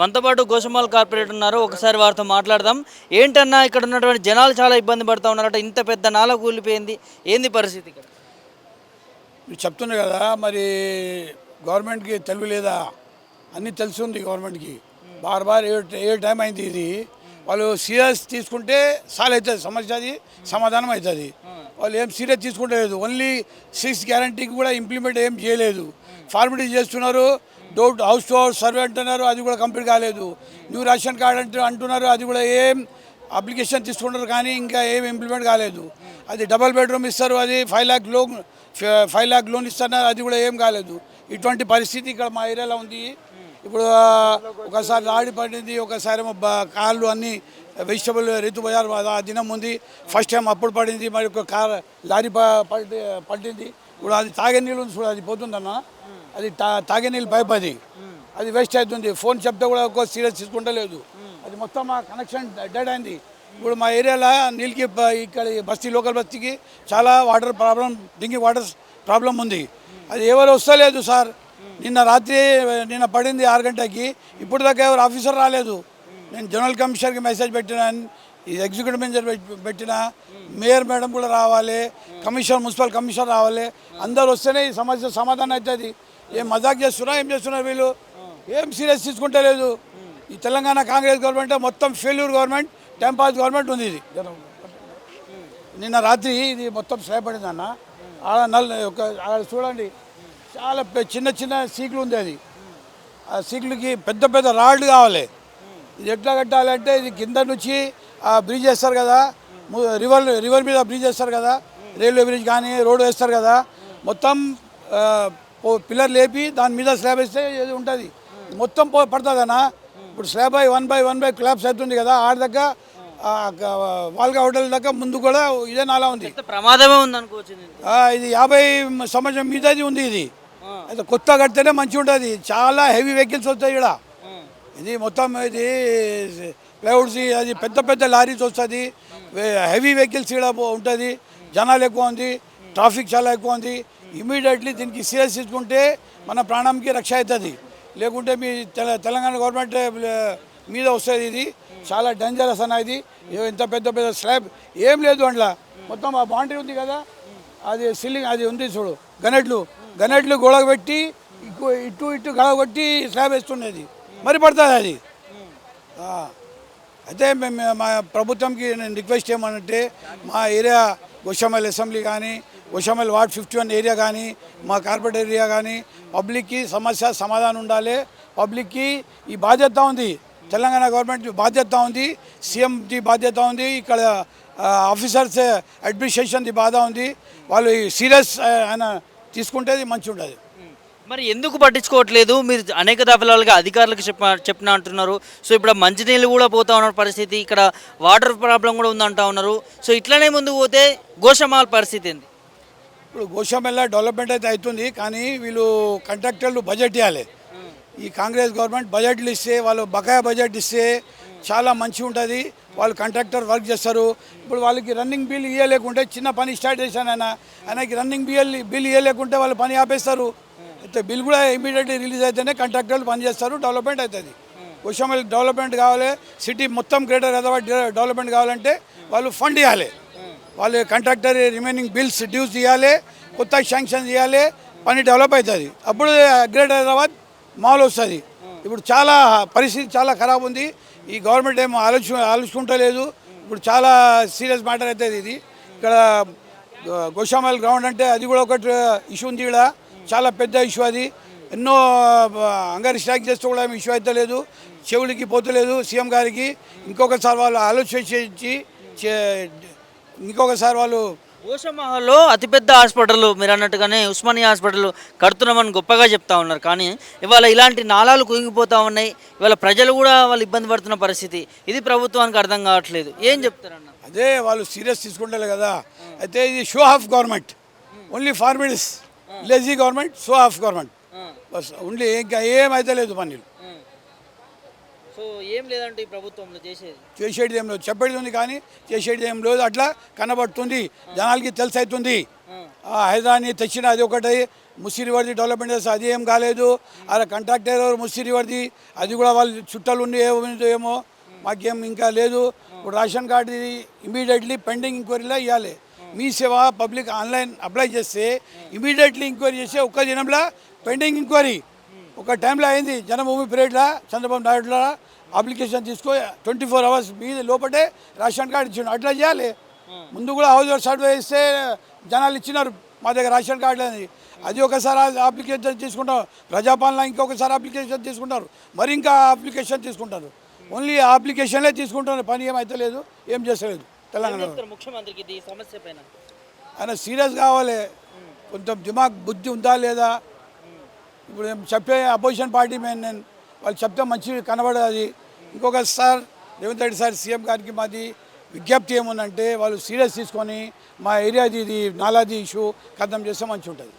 మనతో పాటు గోషమాల్ కార్పొరేట్ ఉన్నారు. ఒకసారి వారితో మాట్లాడదాం. ఏంటన్నా ఇక్కడ ఉన్నటువంటి జనాలు చాలా ఇబ్బంది పడుతూ ఉన్నారట. ఇంత పెద్ద నాల కూలిపోయింది. ఏంది పరిస్థితి ఇక్కడ? మీరు చెప్తున్నారు కదా మరి గవర్నమెంట్కి తెలివి లేదా? అన్నీ తెలిసి ఉంది గవర్నమెంట్కి. బార్ బార్ ఏ ఏ టైం అయింది ఇది? వాళ్ళు సీరియస్ తీసుకుంటే సాల్వ్ అవుతుంది సమస్య అది సమాధానం అవుతుంది. వాళ్ళు ఏం సీరియస్ తీసుకుంటలేదు. ఓన్లీ సిక్స్ గ్యారంటీకి కూడా ఇంప్లిమెంట్ ఏం చేయలేదు. ఫార్మిటీ చేస్తున్నారు. Door house to house survey అంటున్నారు. అది కూడా కంప్లీట్ కాలేదు. న్యూ రేషన్ కార్డ్ అంటూ అంటున్నారు. అది కూడా ఏం అప్లికేషన్ తీసుకుంటారు కానీ ఇంకా ఏం ఇంప్లిమెంట్ కాలేదు. అది డబల్ బెడ్రూమ్ ఇస్తారు. అది five lakh loan five lakh loan ఇస్తున్నారు. అది కూడా ఏం కాలేదు. ఇటువంటి పరిస్థితి ఇక్కడ మా ఏరియాలో ఉంది. ఇప్పుడు ఒకసారి లాడి పడింది. ఒకసారి కార్లు అన్నీ కాళ్ళు అన్ని వెజిటబుల్ రైతు బజార్ ఆ దినం ఉంది. ఫస్ట్ టైం అప్పుడు పడింది. మరి ఒక కార్ లారీ ప- ఇప్పుడు అది తాగే నీళ్ళు ఉంది చూడు అది పోతుందన్నా. అది తా తాగే నీళ్ళు పైప్ అది అది వేస్ట్ అవుతుంది ఫోన్ చెప్తే కూడా ఒక్కో సీరియస్ తీసుకుంటలేదు అది మొత్తం మా కనెక్షన్ డెడ్ అయింది. ఇప్పుడు మా ఏరియాలో నీళ్ళకి ఇక్కడ ఈ బస్తీ లోకల్ బస్తీకి చాలా water problem drinking water problem ఉంది. అది ఎవరు వస్తలేదు సార్. నిన్న రాత్రి నిన్న పడింది ఆరు గంటకి ఇప్పుడు దాకా ఎవరు ఆఫీసర్ రాలేదు. నేను జనరల్ కమిషనర్కి మెసేజ్ పెట్టిన ఈ ఎగ్జిక్యూటివ్ మేనేజర్ పెట్టిన మేయర్ మేడం కూడా రావాలి కమిషనర్ మున్సిపల్ కమిషనర్ రావాలి. అందరు వస్తేనే ఈ సమస్య సమాధానం అవుతుంది. ఏం మజాక్ చేస్తున్నా ఏం చేస్తున్నారు వీళ్ళు? ఏం సీరియస్ తీసుకుంటలేదు ఈ తెలంగాణ కాంగ్రెస్ గవర్నమెంట్ మొత్తం ఫెయిల్యూర్ గవర్నమెంట్ టెంపాస్ గవర్నమెంట్ ఉంది ఇది. నిన్న రాత్రి ఇది మొత్తం సేపడింది అన్న. ఆడ నల్ ఒక ఆడ చూడండి. చాలా చిన్న చిన్న సీకులు ఉంది అది. ఆ సీకులకి పెద్ద పెద్ద రాళ్ళు కావాలి. ఇది ఎట్లా కట్టాలంటే ఇది కింద నుంచి బ్రిడ్జ్ వేస్తారు కదా. రివర్ రివర్ మీద బ్రిడ్జ్ వేస్తారు కదా. రైల్వే బ్రిడ్జ్ కానీ రోడ్ వేస్తారు కదా. మొత్తం పిల్లర్ లేపి దాని మీద స్లాబ్ వేస్తే ఉంటుంది? మొత్తం పో పడుతుందన్నా. ఇప్పుడు slab by one by one by క్లాబ్స్ అవుతుంది కదా. ఆడ దగ్గర వాల్గా హోటల్ దగ్గర ముందు కూడా ఇదే నాలా ఉంది. ప్రమాదమే ఉంది అనుకోవచ్చు ఇది యాభై సంవత్సరం మీదది ఉంది ఇది. అయితే కొత్త కడితేనే మంచిగా ఉంటుంది చాలా హెవీ వెహికల్స్ వస్తాయి ఇక్కడ ఇది మొత్తం ఇది ప్లైవుడ్స్ అది పెద్ద పెద్ద లారీస్ వస్తుంది. హెవీ వెహికల్స్ కూడా ఉంటుంది. జనాలు ఎక్కువ ఉంది. ట్రాఫిక్ చాలా ఎక్కువ ఉంది. ఇమీడియట్లీ దీనికి సీరియస్ తీసుకుంటే మన ప్రాణంకి రక్ష అవుతుంది. లేకుంటే మీ తెల తెలంగాణ గవర్నమెంట్ మీద వస్తుంది ఇది. చాలా డేంజరస్ అన్న ఇంత పెద్ద పెద్ద స్లాబ్ ఏం లేదు అందులో. మొత్తం ఆ బాండరీ ఉంది కదా. అది సిల్లింగ్ అది ఉంది చూడు. గనెట్లు. గనెట్లు గోడకు పెట్టి ఇటు ఇటు ఇటు కొట్టి స్లాబ్ వేస్తున్నది. మరి పడుతుంది అది అయితే మేము మా ప్రభుత్వంకి నేను రిక్వెస్ట్ చేయమనంటే మా ఏరియా గోషామల్ అసెంబ్లీ కానీ Goshamahal ward fifty one area కానీ మా కార్పొరేట్ ఏరియా కానీ పబ్లిక్కి సమస్య సమాధానం ఉండాలి. పబ్లిక్కి ఈ బాధ్యత ఉంది. తెలంగాణ గవర్నమెంట్ బాధ్యత ఉంది. సీఎంది బాధ్యత ఉంది. ఇక్కడ ఆఫీసర్స్ అడ్మినిస్ట్రేషన్ది బాధ ఉంది. వాళ్ళు సీరియస్ ఆయన తీసుకుంటే మంచిగా ఉంటుంది మరి ఎందుకు పట్టించుకోవట్లేదు? మీరు అనేక దఫలాలుగా అధికారులకు చెప్ప చెప్పిన అంటున్నారు. సో ఇప్పుడు మంచినీళ్ళు కూడా పోతా ఉన్న పరిస్థితి ఇక్కడ వాటర్ ప్రాబ్లం కూడా ఉందంటా ఉన్నారు. సో ఇట్లనే ముందుకు పోతే గోషమాల్ పరిస్థితి ఏంది? ఇప్పుడు గోషామెల్ల డెవలప్మెంట్ అయితే అవుతుంది కానీ వీళ్ళు కాంట్రాక్టర్లు బడ్జెట్ ఇవ్వాలి ఈ కాంగ్రెస్ గవర్నమెంట్ బడ్జెట్లు ఇస్తే వాళ్ళు బకాయా బడ్జెట్ ఇస్తే చాలా మంచిగా ఉంటుంది. వాళ్ళు కాంట్రాక్టర్ వర్క్ చేస్తారు. ఇప్పుడు వాళ్ళకి రన్నింగ్ బిల్ ఇవ్వలేకుంటే చిన్న పని స్టార్ట్ చేశాను ఆయన ఆయనకి రన్నింగ్ బిల్ బిల్ ఇవ్వలేకుంటే వాళ్ళు పని ఆపేస్తారు. అయితే బిల్ కూడా ఇమీడియట్లీ రిలీజ్ అయితేనే కాంట్రాక్టర్లు పనిచేస్తారు డెవలప్మెంట్ అవుతుంది గోషామెల్ డెవలప్మెంట్ కావాలి సిటీ మొత్తం గ్రేటర్ హైదరాబాద్ డెవలప్మెంట్ కావాలంటే వాళ్ళు ఫండ్ ఇవ్వాలి వాళ్ళు కాంట్రాక్టర్ రిమైనింగ్ బిల్స్ డ్యూస్ ఇవ్వాలి కొత్త శాంక్షన్ ఇవ్వాలి పని డెవలప్ అవుతుంది అప్పుడు గ్రేటర్ హైదరాబాద్ మాల్ వస్తుంది. ఇప్పుడు చాలా పరిస్థితి చాలా ఖరాబ్ ఉంది. ఈ గవర్నమెంట్ ఏమో ఆలోచన ఆలోచుకుంటలేదు ఇప్పుడు చాలా సీరియస్ మ్యాటర్ అవుతుంది ఇది. ఇక్కడ గోషామల్ గ్రౌండ్ అంటే అది కూడా ఒకటి ఇష్యూ ఉంది ఇక్కడ చాలా పెద్ద ఇష్యూ అది. ఎన్నో అంగరి స్ట్రైక్ చేస్తూ కూడా ఇష్యూ అయితే లేదు. చెవులకి పోతలేదు సీఎం గారికి. ఇంకొకసారి వాళ్ళు ఆలోచించి ఇంకొకసారి వాళ్ళు గోషమహల్లో అతిపెద్ద హాస్పిటల్ మీరు అన్నట్టుగానే ఉస్మానియా హాస్పిటల్ కడుతున్నామని గొప్పగా చెప్తా ఉన్నారు. కానీ ఇవాళ ఇలాంటి నాళాలు కుంగిపోతూ ఉన్నాయి. ఇవాళ ప్రజలు కూడా వాళ్ళు ఇబ్బంది పడుతున్న పరిస్థితి. ఇది ప్రభుత్వానికి అర్థం కావట్లేదు. ఏం చెప్తారన్న? అదే వాళ్ళు సీరియస్ తీసుకుంటారు కదా. అయితే ఇది show off government. Only formats lazy government show off government. Bus only ఇంకా ఏమైతే లేదు పనులు సో ఏం లేదంటే ఈ ప్రభుత్వంలో చేసేది? చేసేది ఏం లేదు. చెప్పేది ఉంది కానీ చేసేది ఏం లేదు. అట్లా కనబడుతుంది. జనాలకి తెలిసి అవుతుంది. హైదరాబాద్ని తెచ్చిన అది ఒకటి ముసిరివర్ది డెవలప్మెంట్ చేస్తే అది ఏం కాలేదు. అలా కాంట్రాక్టర్ ముసిరివర్ది. అది కూడా వాళ్ళు చుట్టాలు ఉండి ఏమో ఏమో. మాకేం ఇంకా లేదు. ఇప్పుడు రేషన్ కార్డు ఇమీడియట్లీ పెండింగ్ ఇంక్వైరీలో ఇవ్వాలి. Mee Seva public online apply చేస్తే ఇమీడియట్లీ ఎంక్వైరీ చేసి ఒక్క దినంలో పెండింగ్ ఎంక్వైరీ ఒక టైంలో అయింది జనభూమి పీరియడ్లో చంద్రబాబు నాయుడులో అప్లికేషన్ తీసుకో ట్వంటీ ఫోర్ అవర్స్ మీద లోపటే రేషన్ కార్డు ఇచ్చిండు. అట్లా చేయాలి. ముందు కూడా హౌస్ సర్వే ఇస్తే జనాలు ఇచ్చినారు మా దగ్గర రేషన్ కార్డు అనేది అది ఒకసారి అప్లికేషన్ తీసుకుంటాం. ప్రజాపాలన ఇంకొకసారి అప్లికేషన్ తీసుకుంటారు. మరి ఇంకా అప్లికేషన్ తీసుకుంటారు. ఓన్లీ అప్లికేషన్లే తీసుకుంటారు. పని ఏమైతే లేదు ఏం చేస్తలేదు. చెప్తారు ముఖ్యమంత్రికి ఇది ఈ సమస్య పైన? ఆయన సీరియస్ కావాలి. కొంచెం దిమాగ్ బుద్ధి ఉందా లేదా? ఇప్పుడు చెప్పే అపోజిషన్ పార్టీ మేము నేను వాళ్ళు చెప్తే మంచి కనబడదు. ఇంకొక sir Revanth Reddy sir CM గారికి మాది విజ్ఞప్తి ఏముందంటే వాళ్ళు సీరియస్ తీసుకొని మా ఏరియాది ఇది నాలాది ఇష్యూ ఖతం చేస్తే మంచిగా ఉంటుంది